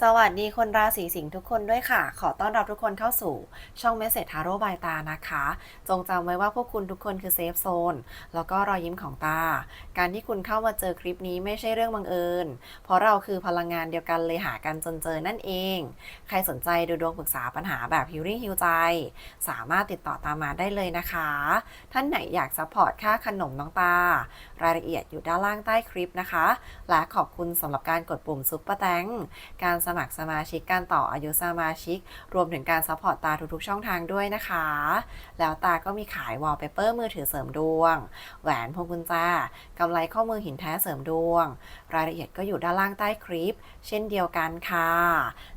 สวัสดีคนราศีสิงห์ทุกคนด้วยค่ะ ขอต้อนรับทุกคนเข้าสู่ช่องเมสเซจทาโร่บายตานะคะ จงจำไว้ว่าพวกคุณทุกคนคือเซฟโซนแล้วก็รอยยิ้มของตา การที่คุณเข้ามาเจอคลิปนี้ไม่ใช่เรื่องบังเอิญ เพราะเราคือพลังงานเดียวกันเลยหากันจนเจอนั่นเอง ใครสนใจดูดวงปรึกษาปัญหาแบบฮิ l ริ่งฮิวใจ สามารถติดต่อตามมาได้เลยนะคะ ท่านไหนอยากซัพพอร์ตค่าขนมน้องตา รายละเอียดอยู่ด้านล่างใต้คลิปนะคะ และขอบคุณสำหรับการกดปุ่มซุปเปอร์แตงการสมัครสมาชิกการต่ออายุสมาชิก รวมถึงการซัพพอร์ตตาทุกๆช่องทางด้วยนะคะ แล้วตาก็มีขายวอลเปเปอร์มือถือเสริมดวง แหวนพวงกุญแจกำไรข้อมือหินแท้เสริมดวง รายละเอียดก็อยู่ด้านล่างใต้คลิป เช่นเดียวกันค่ะ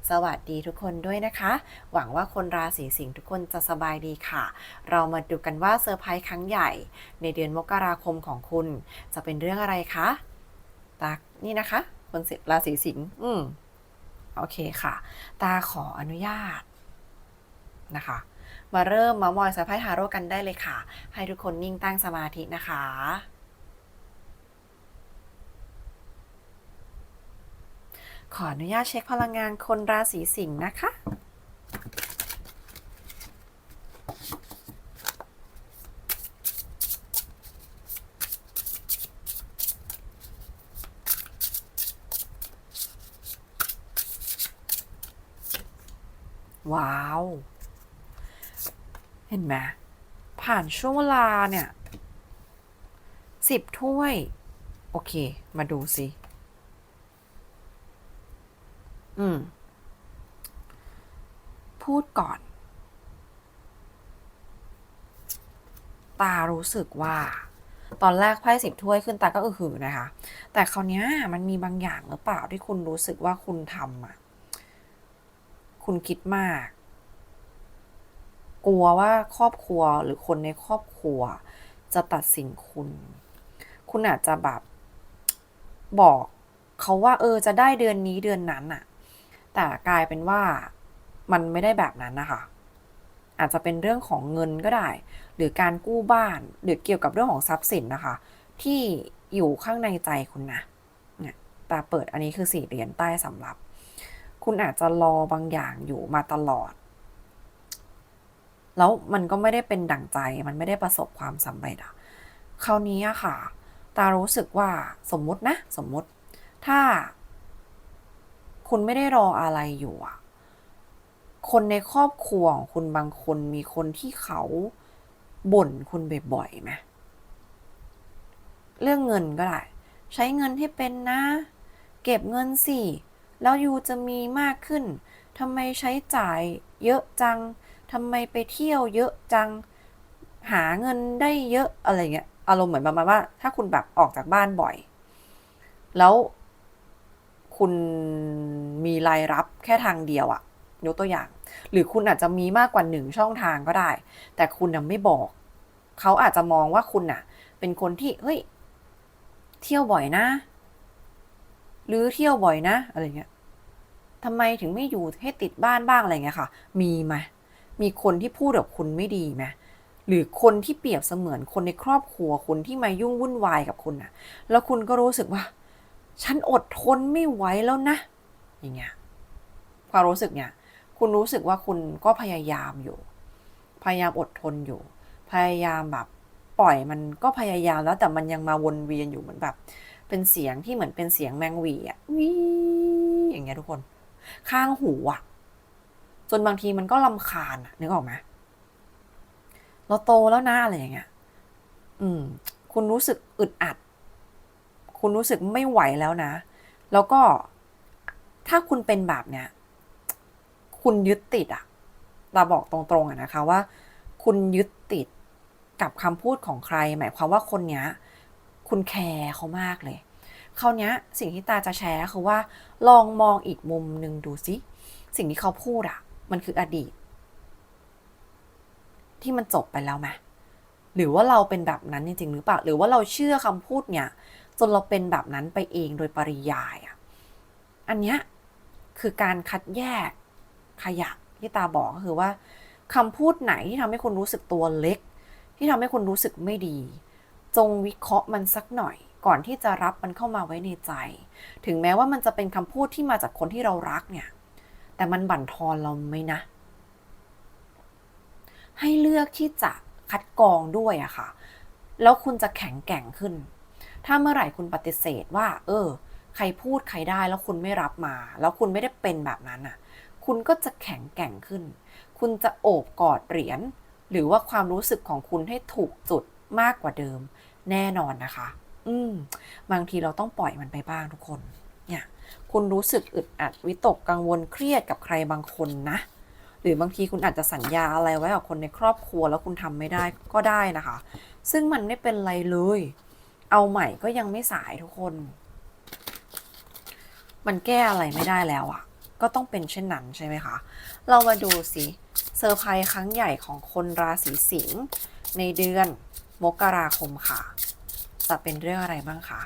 สวัสดีทุกคนด้วยนะคะ หวังว่าคนราศีสิงห์ทุกคนจะสบายดีค่ะ เรามาดูกันว่าเซอร์ไพรส์ครั้งใหญ่ ในเดือนมกราคมของคุณ จะเป็นเรื่องอะไรคะตานี่นะคะ คนราศีสิงห์อืม โอเคค่ะ ตาขออนุญาตนะคะ มาเริ่มมามอยสายไพ่ทาโร่กันได้เลยค่ะ ให้ทุกคนนิ่งตั้งสมาธินะคะขออนุญาตเช็คพลังงานคนราศีสิงห์นะคะ ว้าว เห็นไหมผ่านช่วงเวลาเนี่ยสิบถ้วย โอเค มาดูสิ อืม พูดก่อน ตารู้สึกว่า ตอนแรกไพ่สิบถ้วยขึ้นตาก็อือหือนะคะ แต่คราวนี้มันมีบางอย่างหรือเปล่าที่คุณรู้สึกว่าคุณทำอะ คุณคิดมาก กลัวว่าครอบครัวหรือคนในครอบครัว จะตัดสินคุณ คุณอาจจะแบบบอกเขาว่า เออ จะได้เดือนนี้เดือนนั้นอะแต่กลายเป็นว่ามันไม่ได้แบบนั้นนะคะ อาจจะเป็นเรื่องของเงินก็ได้ หรือการกู้บ้าน หรือเกี่ยวกับเรื่องของทรัพย์สินนะคะ ที่อยู่ข้างในใจคุณนะเนี่ยตาเปิดอันนี้คือสี่เหรียญใต้สำรับ คุณอาจจะรอบางอย่างอยู่มาตลอด แล้วมันก็ไม่ได้เป็นดั่งใจ มันไม่ได้ประสบความสำเร็จอะคราวนี้อะค่ะ ตารู้สึกว่าสมมุตินะ สมมุติ ถ้า คุณไม่ได้รออะไรอยู่อะคนในครอบครัวของคุณบางคนมีคนที่เขาบ่นคุณบ่อยๆไหมเรื่องเงินก็ได้ ใช้เงินให้เป็นนะ เก็บเงินสิ แล้วยูจะมีมากขึ้นทำไมใช้จ่ายเยอะจังทำไมไปเที่ยวเยอะจัง หาเงินได้เยอะอะไรเงี้ย อารมณ์เหมือนประมาณว่า ถ้าคุณแบบออกจากบ้านบ่อย แล้วคุณมีรายรับแค่ทางเดียวอะยกตัวอย่าง หรือคุณอาจจะมีมากกว่าหนึ่งช่องทางก็ได้ แต่คุณน่ะไม่บอก เขาอาจจะมองว่าคุณน่ะ เป็นคนที่ เฮ้ย เที่ยวบ่อยนะ หรือเที่ยวบ่อยนะอะไรเงี้ยทำไมถึงไม่อยู่ให้ติดบ้านบ้างอะไรเงี้ยค่ะ มีไหมมีคนที่พูดกับคุณไม่ดีไหมหรือคนที่เปรียบเสมือนคนในครอบครัวคุณที่มายุ่งวุ่นวายกับคุณนะแล้วคุณก็รู้สึกว่า ฉันอดทนไม่ไหวแล้วนะ อย่างเงี้ยความรู้สึกเนี่ย คุณรู้สึกว่าคุณก็พยายามอยู่ พยายามอดทนอยู่ พยายามแบบปล่อยมันก็พยายามแล้วแต่มันยังมาวนเวียนอยู่เหมือนแบบ เป็นเสียงที่เหมือนเป็นเสียงแมงวีอะวีอย่างเงี้ยทุกคน ข้างหูอะจนบางทีมันก็ลำคาญอะนึกออกไหมเราโตแล้วนะอะไรอย่างเงี้ย อืม คุณรู้สึกอึดอัด คุณรู้สึกไม่ไหวแล้วนะ แล้วก็ถ้าคุณเป็นแบบเนี้ย คุณยึดติดอะเราบอกตรงๆอะนะคะว่า คุณยึดติดกับคำพูดของใคร หมายความว่าคนเนี้ย คุณแคร์เขามากเลยคราวนี้สิ่งที่ตาจะแชร์คือว่า ลองมองอีกมุมหนึ่งดูสิสิ่งที่เขาพูดอะมันคืออดีต ที่มันจบไปแล้วไหมหรือว่าเราเป็นแบบนั้นจริงๆหรือเปล่า หรือว่าเราเชื่อคำพูดเนี่ยจนเราเป็นแบบนั้นไปเองโดยปริยายอะอันเนี้ยคือการคัดแยกขยะที่ตาบอกก็คือว่าคำพูดไหนที่ทำให้คุณรู้สึกตัวเล็ก ที่ทำให้คุณรู้สึกไม่ดี จงวิเคราะห์มันสักหน่อย ก่อนที่จะรับมันเข้ามาไว้ในใจ ถึงแม้ว่ามันจะเป็นคำพูดที่มาจากคนที่เรารักเนี่ย แต่มันบั่นทอนเราไหมนะ ให้เลือกที่จะคัดกรองด้วยอะค่ะ แล้วคุณจะแข็งแกร่งขึ้น ถ้าเมื่อไหร่คุณปฏิเสธว่า เออ ใครพูดใครได้แล้วคุณไม่รับมา แล้วคุณไม่ได้เป็นแบบนั้นอะคุณก็จะแข็งแกร่งขึ้น คุณจะโอบกอดเหรียญหรือว่าความรู้สึกของคุณให้ถูกจุด มากกว่าเดิมแน่นอนนะคะ อืม บางทีเราต้องปล่อยมันไปบ้างทุกคน เนี่ย คุณรู้สึกอึดอัดวิตกกังวลเครียดกับใครบางคนนะ หรือบางทีคุณอาจจะสัญญาอะไรไว้กับคนในครอบครัวแล้วคุณทำไม่ได้ก็ได้นะคะ ซึ่งมันไม่เป็นไรเลย เอาใหม่ก็ยังไม่สายทุกคน มันแก้อะไรไม่ได้แล้วอะ่ะ ก็ต้องเป็นเช่นนั้นใช่ไหมคะ เรามาดูสิเซอร์ไพรส์ครั้งใหญ่ของคนราศีสิงห์ในเดือน มกราคมค่ะ จะเป็นเรื่องอะไรบ้างคะ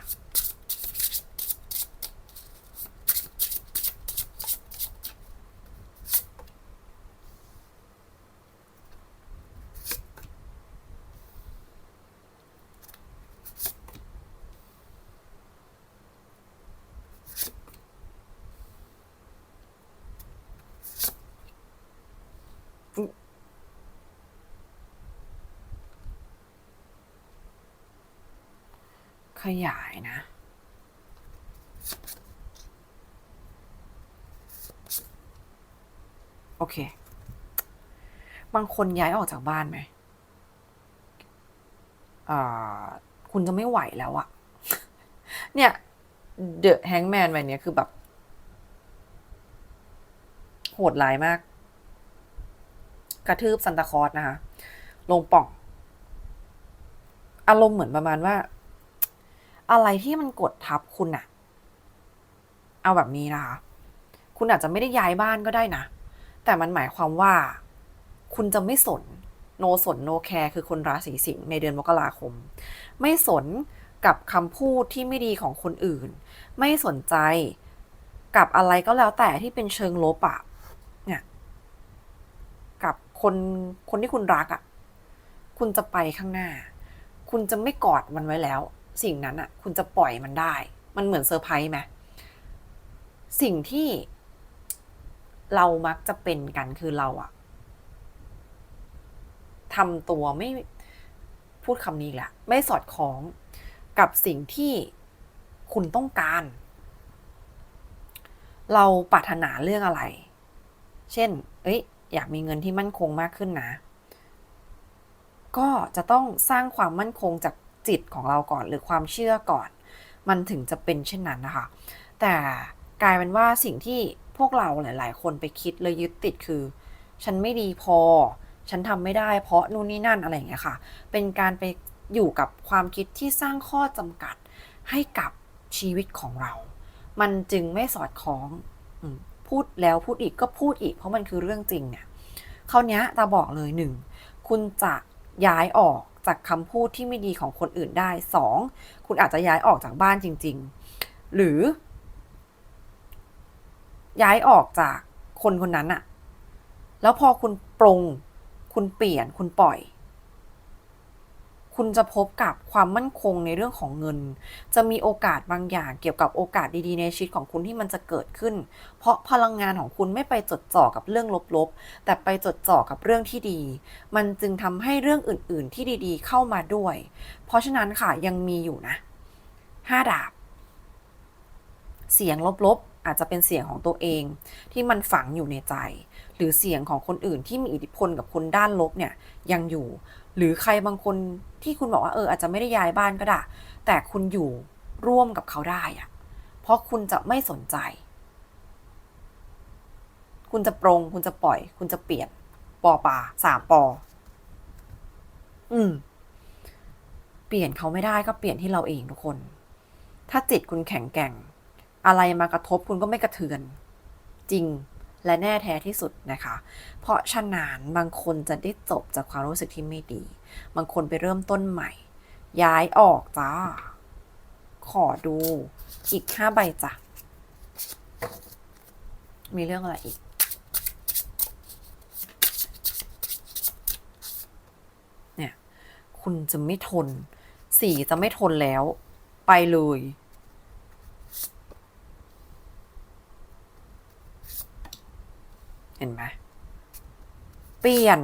ขยายนะ โอเค บางคนย้ายออกจากบ้านไหมคุณจะไม่ไหวแล้วอะเนี่ยเดอะแฮงแมนใบเนี้คือแบบ โหดร้ายมาก กระทืบซันตาคอสนะคะ ลงป่อง อารมณ์เหมือนประมาณว่า อะไรที่มันกดทับคุณอะเอาแบบนี้นะคะ คุณอาจจะไม่ได้ย้ายบ้านก็ได้นะ แต่มันหมายความว่า คุณจะไม่สน โนสนโนแคร์คือคนราศีสิงห์ในเดือนมกราคม ไม่สนกับคำพูดที่ไม่ดีของคนอื่น ไม่สนใจกับอะไรก็แล้วแต่ที่เป็นเชิงลบอะเนี่ยกับคนคนที่คุณรักอะคุณจะไปข้างหน้า คุณจะไม่กอดมันไว้แล้ว สิ่งนั้นอะคุณจะปล่อยมันได้ มันเหมือนเซอร์ไพรส์ไหมสิ่งที่เรามักจะเป็นกันคือเราอะทำตัวไม่พูดคำนี้แหละ ไม่สอดคล้องกับสิ่งที่คุณต้องการ เราปรารถนาเรื่องอะไร เช่น เอ้ย อยากมีเงินที่มั่นคงมากขึ้นนะ ก็จะต้องสร้างความมั่นคงจาก จิตของเราก่อน หรือความเชื่อก่อน มันถึงจะเป็นเช่นนั้นนะคะ แต่กลายเป็นว่าสิ่งที่พวกเราหลาย ๆ คนไปคิดเลยยึดติดคือ ฉันไม่ดีพอ ฉันทำไม่ได้ เพราะนู่นนี่นั่นอะไรอย่างเงี้ยค่ะ เป็นการไปอยู่กับความคิดที่สร้างข้อจำกัดให้กับชีวิตของเรา มันจึงไม่สอดคล้องพูดแล้วพูดอีกก็พูดอีก เพราะมันคือเรื่องจริงเนี่ยคราวนี้ตาบอกเลยหนึ่ง คุณจะย้ายออก จากคำพูดที่ไม่ดีของคนอื่นได้สองคุณอาจจะย้ายออกจากบ้านจริง ๆ หรือ ย้ายออกจากคนคนนั้นอะแล้วพอคุณปรงคุณเปลี่ยนคุณปล่อย คุณจะพบกับความมั่นคงในเรื่องของเงิน จะมีโอกาสบางอย่างเกี่ยวกับโอกาสดีๆในชีวิตของคุณที่มันจะเกิดขึ้น เพราะพลังงานของคุณไม่ไปจดจ่อกับเรื่องลบๆ แต่ไปจดจ่อกับเรื่องที่ดี มันจึงทำให้เรื่องอื่นๆที่ดีๆ เข้ามาด้วย เพราะฉะนั้นค่ะยังมีอยู่นะห้าดาบ เสียงลบๆ อาจจะเป็นเสียงของตัวเองที่มันฝังอยู่ในใจ หรือเสียงของคนอื่นที่มีอิทธิพลกับคุณด้านลบเนี่ยยังอยู่ หรือใครบางคนที่คุณบอกว่าเอออาจจะไม่ได้ย้ายบ้านก็ได้ แต่คุณอยู่ร่วมกับเขาได้อะเพราะคุณจะไม่สนใจ คุณจะปรง คุณจะปล่อย คุณจะเปลี่ยน ปอปาสามปอ อืม เปลี่ยนเขาไม่ได้ก็เปลี่ยนที่เราเองทุกคน ถ้าจิตคุณแข็งแกร่ง อะไรมากระทบคุณก็ไม่กระเทือน จริง และแน่แท้ที่สุดนะคะ เพราะฉะนั้นบางคนจะได้จบจากความรู้สึกที่ไม่ดี บางคนไปเริ่มต้นใหม่ ย้ายออกจ้า ขอดูอีกห้าใบจ้ะ มีเรื่องอะไรอีก เนี่ย คุณจะไม่ทน สี่จะไม่ทนแล้ว ไปเลย เห็นไหมเปลี่ยน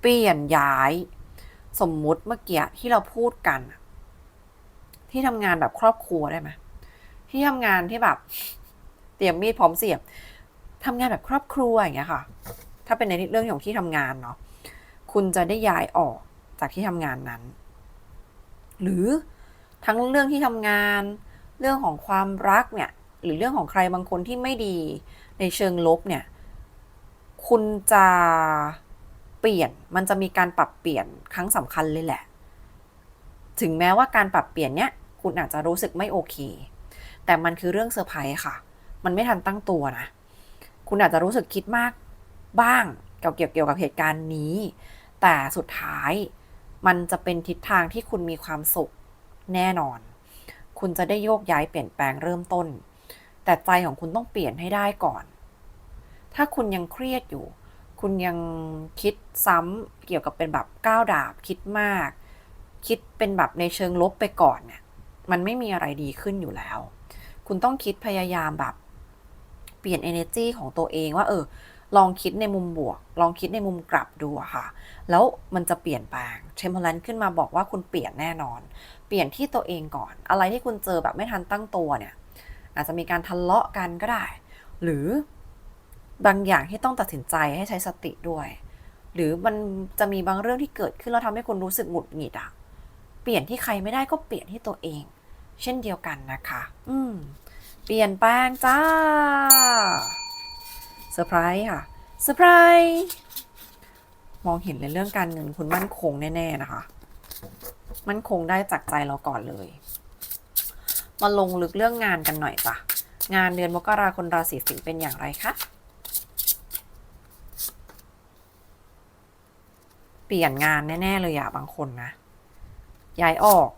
เปลี่ยนย้าย สมมุติเมื่อกี้ที่เราพูดกัน ที่ทำงานแบบครอบครัวได้ไหมที่ทำงานที่แบบ เตรียมมีดพร้อมเสียบทำงานแบบครอบครัวอย่างเงี้ยค่ะ ถ้าเป็นในเรื่องของที่ทำงานเนาะคุณจะได้ย้ายออกจากที่ทำงานนั้น หรือทั้งเรื่องที่ทำงาน เรื่องของความรักเนี่ย หรือเรื่องของใครบางคนที่ไม่ดีในเชิงลบเนี่ย คุณจะเปลี่ยนมันจะมีการปรับเปลี่ยนครั้งสำคัญเลยแหละ ถึงแม้ว่าการปรับเปลี่ยนเนี้ยคุณอาจจะรู้สึกไม่โอเค แต่มันคือเรื่องเซอร์ไพรส์ค่ะ มันไม่ทันตั้งตัวนะ คุณอาจจะรู้สึกคิดมากบ้างเกี่ยวเกี่ยวกับเหตุการณ์นี้ แต่สุดท้ายมันจะเป็นทิศทางที่คุณมีความสุขแน่นอน คุณจะได้โยกย้ายเปลี่ยนแปลงเริ่มต้น แต่ใจของคุณต้องเปลี่ยนให้ได้ก่อน ถ้าคุณยังเครียดอยู่ คุณยังคิดซ้ำเกี่ยวกับเป็นแบบก้าวดาบคิดมาก คิดเป็นแบบในเชิงลบไปก่อนเนี่ยมันไม่มีอะไรดีขึ้นอยู่แล้ว คุณต้องคิดพยายามแบบ เปลี่ยน energy ของตัวเองว่า เออ ลองคิดในมุมบวก ลองคิดในมุมกลับดูอะค่ะ แล้วมันจะเปลี่ยนแปลงเชมเบอร์แลนขึ้นมาบอกว่าคุณเปลี่ยนแน่นอน เปลี่ยนที่ตัวเองก่อน อะไรที่คุณเจอแบบไม่ทันตั้งตัวเนี่ย อาจจะมีการทะเลาะกันก็ได้ หรือ บางอย่างที่ต้องตัดสินใจให้ใช้สติด้วย หรือมันจะมีบางเรื่องที่เกิดขึ้นแล้วทำให้คุณรู้สึกหงุดหงิดอะเปลี่ยนที่ใครไม่ได้ก็เปลี่ยนที่ตัวเอง เช่นเดียวกันนะคะ อืม เปลี่ยนแปลงจ้าเซอร์ไพรส์ค่ะเซอร์ไพรส์มองเห็นในเรื่องการเงินคุณมั่นคงแน่ๆนะคะ มั่นคงได้จากใจเราก่อนเลย มาลงลึกเรื่องงานกันหน่อยจ้ะงานเดือนมกราคมราศีสิงห์เป็นอย่างไรคะ ปลี่ยนงานแน่ๆเลยอะบางคนนะ ย้ายออก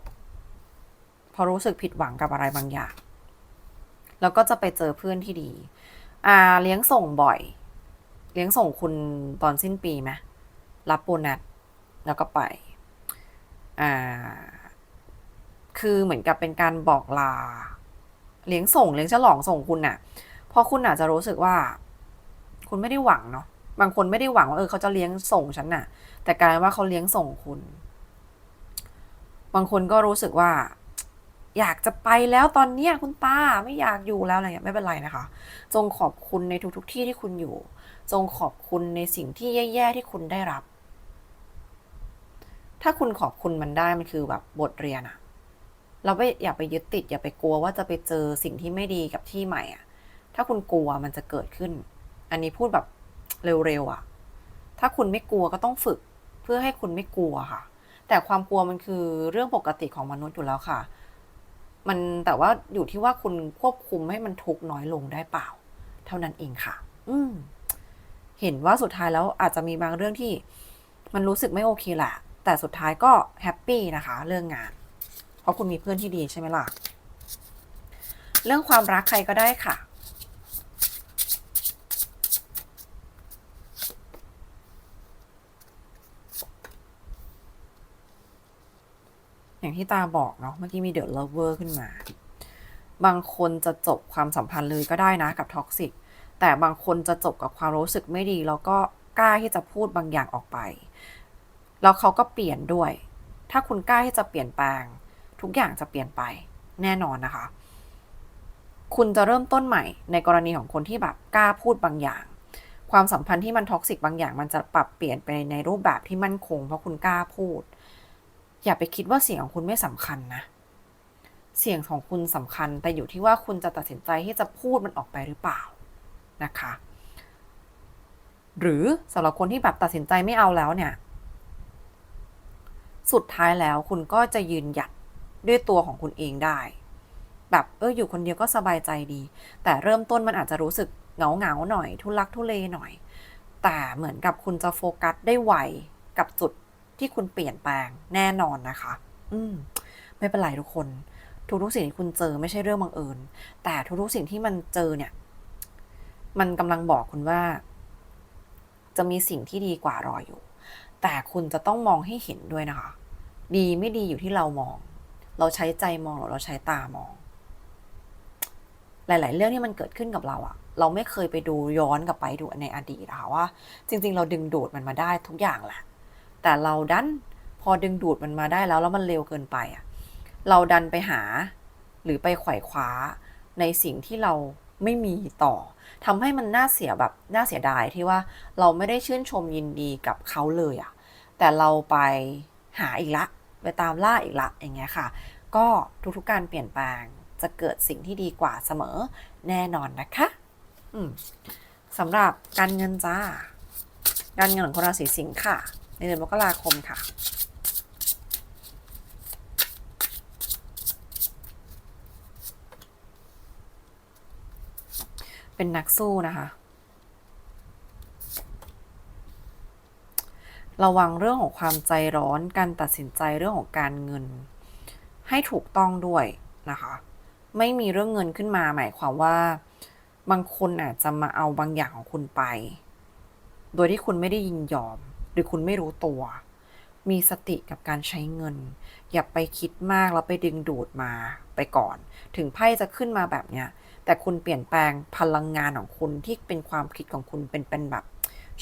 เพราะรู้สึกผิดหวังกับอะไรบางอย่าง แล้วก็จะไปเจอเพื่อนที่ดี อ่า เลี้ยงส่งบ่อย เลี้ยงส่งคุณตอนสิ้นปีไหมรับโบนัสแล้วก็ไป อ่า คือเหมือนกับเป็นการบอกลา เลี้ยงส่งเลี้ยงฉลองส่งคุณน่ะพราะคุณอาจจะรู้สึกว่า คุณไม่ได้หวังเนาะ บางคนไม่ได้หวังว่าเออเขาจะเลี้ยงส่งฉันน่ะ แต่กายว่าเขาเลี้ยงส่งคุณ บางคนก็รู้สึกว่า อยากจะไปแล้วตอนเนี้ยคุณตาไม่อยากอยู่แล้วอะไรเงี้ยไม่เป็นไรนะคะ จงขอบคุณในทุกๆทที่ที่คุณอยู่ จงขอบคุณในสิ่งที่แย่ๆที่คุณได้รับ ถ้าคุณขอบคุณมันได้มันคือแบบบทเรียนอะเราไม่อย่าไปยึดติด อย่าไปกลัวว่าจะไปเจอสิ่งที่ไม่ดีกับที่ใหม่อะถ้าคุณกลัวมันจะเกิดขึ้น อันนี้พูดแบบ เร็วๆอะถ้าคุณไม่กลัวก็ต้องฝึกเพื่อให้คุณไม่กลัวค่ะ แต่ความกลัวมันคือเรื่องปกติของมนุษย์อยู่แล้วค่ะ มันแต่ว่าอยู่ที่ว่าคุณควบคุมให้มันทุกน้อยลงได้เปล่า เท่านั้นเองค่ะ อืมเห็นว่าสุดท้ายแล้วอาจจะมีบางเรื่องที่ มันรู้สึกไม่โอเคแหละ แต่สุดท้ายก็แฮปปี้นะคะ เรื่องงาน เพราะคุณมีเพื่อนที่ดีใช่ไหมล่ะ เรื่องความรักใครก็ได้ค่ะ อย่างที่ตาบอกเนาะเมื่อกี้มีเดอะเลเวอร์ขึ้นมา บางคนจะจบความสัมพันธ์เลยก็ได้นะกับท็อกซิกแต่บางคนจะจบกับความรู้สึกไม่ดี แล้วก็กล้าที่จะพูดบางอย่างออกไป แล้วเขาก็เปลี่ยนด้วย ถ้าคุณกล้าที่จะเปลี่ยนแปลง ทุกอย่างจะเปลี่ยนไปแน่นอนนะคะ คุณจะเริ่มต้นใหม่ในกรณีของคนที่แบบกล้าพูดบางอย่าง ความสัมพันธ์ที่มันท็อกซิกบางอย่างมันจะปรับเปลี่ยนไปในรูปแบบที่มั่นคง เพราะคุณกล้าพูด อย่าไปคิดว่าเสียงของคุณไม่สำคัญนะ เสียงของคุณสำคัญ แต่อยู่ที่ว่าคุณจะตัดสินใจที่จะพูดมันออกไปหรือเปล่านะคะ หรือสำหรับคนที่แบบตัดสินใจไม่เอาแล้วเนี่ย สุดท้ายแล้วคุณก็จะยืนหยัดด้วยตัวของคุณเองได้ แบบเอออยู่คนเดียวก็สบายใจดี แต่เริ่มต้นมันอาจจะรู้สึกเหงาเหงาๆหน่อย ทุลักทุเลหน่อย แต่เหมือนกับคุณจะโฟกัสได้ไวกับจุด ที่คุณเปลี่ยนแปลงแน่นอนนะคะ อืม ไม่เป็นไรทุกคน ทุกๆสิ่งที่คุณเจอไม่ใช่เรื่องบังเอิญ แต่ทุกๆสิ่งที่มันเจอเนี่ย มันกำลังบอกคุณว่า จะมีสิ่งที่ดีกว่ารออยู่ แต่คุณจะต้องมองให้เห็นด้วยนะคะ ดีไม่ดีอยู่ที่เรามอง เราใช้ใจมองหรือเราใช้ตามอง หลาย ๆ เรื่องที่มันเกิดขึ้นกับเราอะเราไม่เคยไปดูย้อนกลับไปดูในอดีตนะคะว่า จริง ๆ เราดึงดูดมันมาได้ทุกอย่างแหละ แต่เราดันพอดึงดูดมันมาได้แล้วแล้วมันเร็วเกินไปอะเราดันไปหาหรือไปไขว่คว้าในสิ่งที่เราไม่มีต่อทำให้มันน่าเสียแบบน่าเสียดายที่ว่าเราไม่ได้ชื่นชมยินดีกับเขาเลยอะแต่เราไปหาอีกละ ไปตามล่าอีกละอย่างเงี้ยค่ะ ก็ทุกๆการเปลี่ยนแปลงจะเกิดสิ่งที่ดีกว่าเสมอแน่นอนนะคะสำหรับการเงินจ้า การเงินของคนราศีสิงค์ค่ะ ในเดือนมกราคมค่ะ เป็นนักสู้นะคะ ระวังเรื่องของความใจร้อน การตัดสินใจเรื่องของการเงิน ให้ถูกต้องด้วยนะคะ ไม่มีเรื่องเงินขึ้นมาหมายความว่าบางคนอาจจะมาเอาบางอย่างของคุณไป โดยที่คุณไม่ได้ยินยอม หรือคุณไม่รู้ตัว มีสติกับการใช้เงิน อย่าไปคิดมากแล้วไปดึงดูดมาไปก่อน ถึงไพ่จะขึ้นมาแบบเนี้ย แต่คุณเปลี่ยนแปลงพลังงานของคุณที่เป็นความคิดของคุณเป็นเป็นแบบ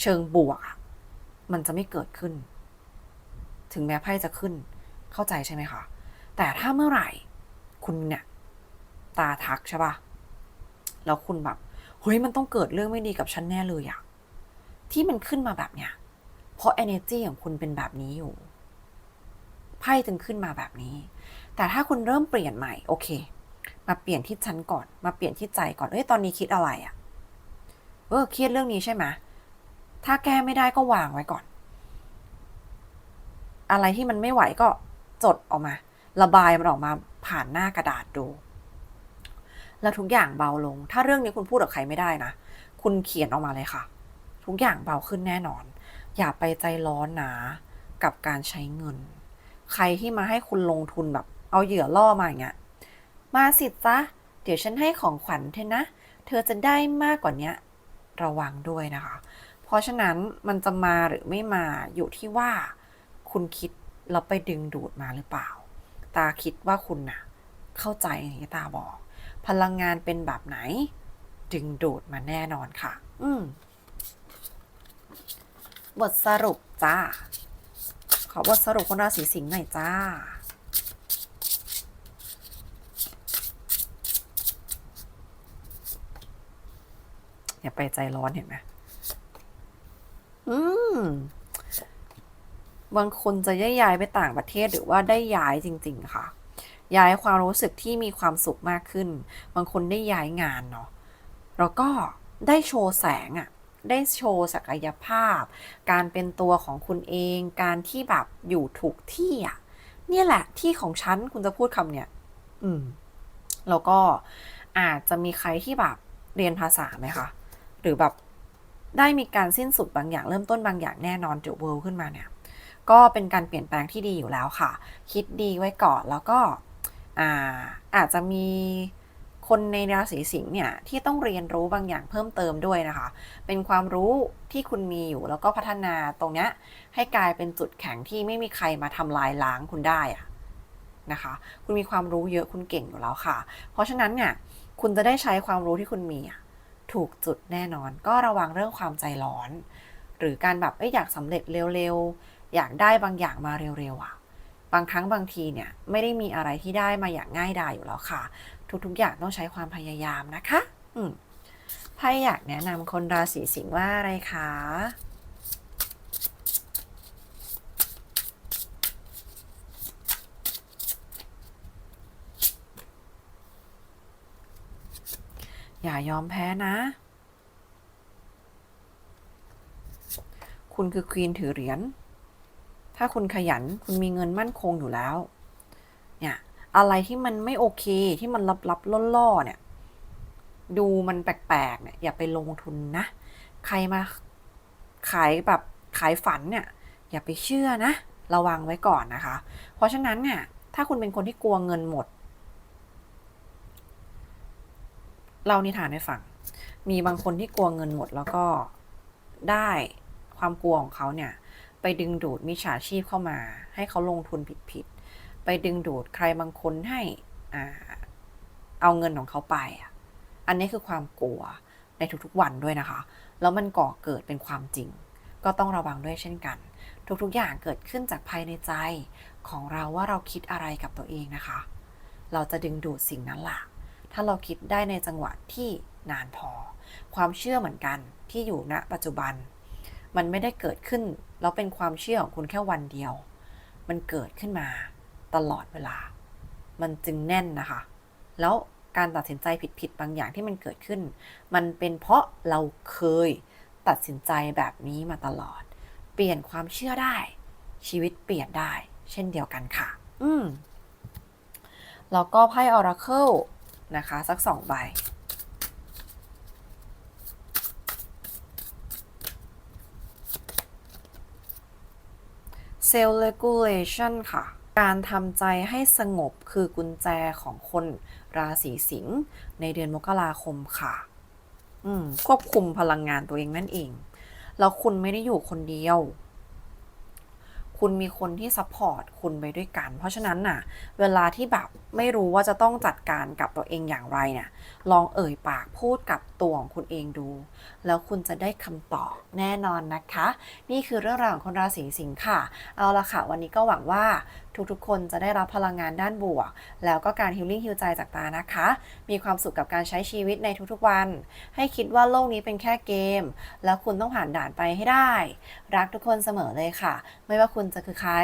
เชิงบวก มันจะไม่เกิดขึ้น ถึงแม้ไพ่จะขึ้น เข้าใจใช่ไหมคะ แต่ถ้าเมื่อไหร่ คุณเนี่ยตาทักใช่ปะแล้วคุณแบบเฮ้ยมันต้องเกิดเรื่องไม่ดีกับฉันแน่เลยอะที่มันขึ้นมาแบบเนี้ย ราะ energy ของคุณเป็นแบบนี้อยู่ ไพ่จึงขึ้นมาแบบนี้ แต่ถ้าคุณเริ่มเปลี่ยนใหม่ โอเค มาเปลี่ยนที่ฉันก่อน มาเปลี่ยนที่ใจก่อน เอ้ย ตอนนี้คิดอะไรอะเออ เครียดเรื่องนี้ใช่ไหม ถ้าแก้ไม่ได้ก็วางไว้ก่อน อะไรที่มันไม่ไหวก็จดออกมา ระบายมันออกมาผ่านหน้ากระดาษดู แล้วทุกอย่างเบาลง ถ้าเรื่องนี้คุณพูดกับใครไม่ได้นะ คุณเขียนออกมาเลยค่ะ ทุกอย่างเบาขึ้นแน่นอน อย่าไปใจร้อนนะกับการใช้เงิน ใครที่มาให้คุณลงทุนแบบ เอาเหยื่อล่อมาอย่างเงี้ยมาสิจ้ะเดี๋ยวฉันให้ของขวัญเธอนะ เธอจะได้มากกว่านี้ระวังด้วยนะคะ เพราะฉะนั้นมันจะมาหรือไม่มาอยู่ที่ว่า คุณคิดแล้วไปดึงดูดมาหรือเปล่า ตาคิดว่าคุณน่ะ เข้าใจอย่างที่ตาบอก พลังงานเป็นแบบไหน ดึงดูดมาแน่นอนค่ะ อืม บทสรุปจ้า ขอบทสรุปคนราศีสิงห์หน่อยจ้า อย่าไปใจร้อนเห็นไหมอืมบางคนจะย้ายย้ายไปต่างประเทศหรือว่าได้ย้ายจริง ๆ ค่ะ ย้ายความรู้สึกที่มีความสุขมากขึ้น บางคนได้ย้ายงานเนาะแล้วก็ได้โชว์แสงอะ่ะ ได้โชว์ศักยภาพ การเป็นตัวของคุณเอง การที่แบบอยู่ถูกที่อะ่ะเนี่ยแหละที่ของฉันคุณจะพูดคำเนี่ย อืม แล้วก็อาจจะมีใครที่แบบเรียนภาษาไหมคะ หรือแบบได้มีการสิ้นสุดบางอย่างเริ่มต้นบางอย่างแน่นอนเดอะเวิลด์ขึ้นมาเนี่ย ก็เป็นการเปลี่ยนแปลงที่ดีอยู่แล้วค่ะ คิดดีไว้ก่อนแล้วก็อาอาจจะมี คนในราศีสิงห์เนี่ยที่ต้องเรียนรู้บางอย่างเพิ่มเติมด้วยนะคะ เป็นความรู้ที่คุณมีอยู่แล้วก็พัฒนาตรงเนี้ยให้กลายเป็นจุดแข็งที่ไม่มีใครมาทำลายล้างคุณได้อะนะคะ คุณมีความรู้เยอะคุณเก่งอยู่แล้วค่ะ เพราะฉะนั้นเนี่ยคุณจะได้ใช้ความรู้ที่คุณมีถูกจุดแน่นอน ก็ระวังเรื่องความใจร้อน หรือการแบบอยอยากสำเร็จเร็วๆ อยากได้บางอย่างมาเร็วๆอะบางครั้งบางทีเนี่ยไม่ได้มีอะไรที่ได้มาอย่างง่ายดายอยู่แล้วค่ะ ทุกๆ อย่างต้องใช้ความพยายามนะคะอืมไพ่อยากแนะนำคนราศีสิงห์ว่าอะไรคะอย่ายอมแพ้นะ คุณคือควีนถือเหรียญ ถ้าคุณขยัน คุณมีเงินมั่นคงอยู่แล้ว เนี่ย อะไรที่มันไม่โอเคที่มันลับๆล่อๆเนี่ย ดูมันแปลกๆเนี่ย อย่าไปลงทุนนะ ใครมาขายแบบขายฝันเนี่ย อย่าไปเชื่อนะ ระวังไว้ก่อนนะคะ เพราะฉะนั้นเนี่ย ถ้าคุณเป็นคนที่กลัวเงินหมด เรานิทานให้ฟัง มีบางคนที่กลัวเงินหมดแล้วก็ได้ความกลัวของเขาเนี่ย ไปดึงดูดมิจฉาชีพเข้ามา ให้เขาลงทุนผิด ไปดึงดูดใครบางคนให้อ่าเอาเงินของเขาไปอะอันนี้คือความกลัวในทุกๆวันด้วยนะคะ แล้วมันก่อเกิดเป็นความจริง ก็ต้องระวังด้วยเช่นกัน ทุกๆอย่างเกิดขึ้นจากภายในใจของเราว่าเราคิดอะไรกับตัวเองนะคะ เราจะดึงดูดสิ่งนั้นล่ะ ถ้าเราคิดได้ในจังหวะที่นานพอ ความเชื่อเหมือนกันที่อยู่ณปัจจุบัน มันไม่ได้เกิดขึ้นแล้วเป็นความเชื่อของคุณแค่วันเดียว มันเกิดขึ้นมา ตลอดเวลา มันจึงแน่นนะคะ แล้วการตัดสินใจผิดๆบางอย่างที่มันเกิดขึ้น มันเป็นเพราะเราเคยตัดสินใจแบบนี้มาตลอด เปลี่ยนความเชื่อได้ ชีวิตเปลี่ยนได้ เช่นเดียวกันค่ะ อืมแล้วก็ไพ่ออราเคิลนะคะ สักสองใบ Self regulation ค่ะ การทำใจให้สงบคือกุญแจของคนราศีสิงห์ในเดือนมกราคมค่ะอืมควบคุมพลังงานตัวเองนั่นเอง แล้วคุณไม่ได้อยู่คนเดียว คุณมีคนที่ซัพพอร์ตคุณไปด้วยกัน เพราะฉะนั้นน่ะ เวลาที่แบบไม่รู้ว่าจะต้องจัดการกับตัวเองอย่างไรเนี่ย ลองเอ่ยปากพูดกับตัวของคุณเองดู แล้วคุณจะได้คำตอบแน่นอนนะคะ นี่คือเรื่องราวของคนราศีสิงค์ค่ะ เอาละค่ะ วันนี้ก็หวังว่า ทุกๆ คนจะได้รับพลังงานด้านบวก แล้วก็การฮิลลิ่งฮิลใจจากตานะคะ มีความสุขกับการใช้ชีวิตในทุกๆวัน ให้คิดว่าโลกนี้เป็นแค่เกม แล้วคุณต้องผ่านด่านไปให้ได้ รักทุกคนเสมอเลยค่ะ ไม่ว่าคุณจะคือใคร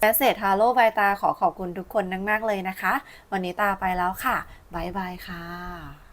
และเศษฮาโลบายตาขอขอบคุณทุกคนมากๆเลยนะคะ วันนี้ตาไปแล้วค่ะบายบายค่ะ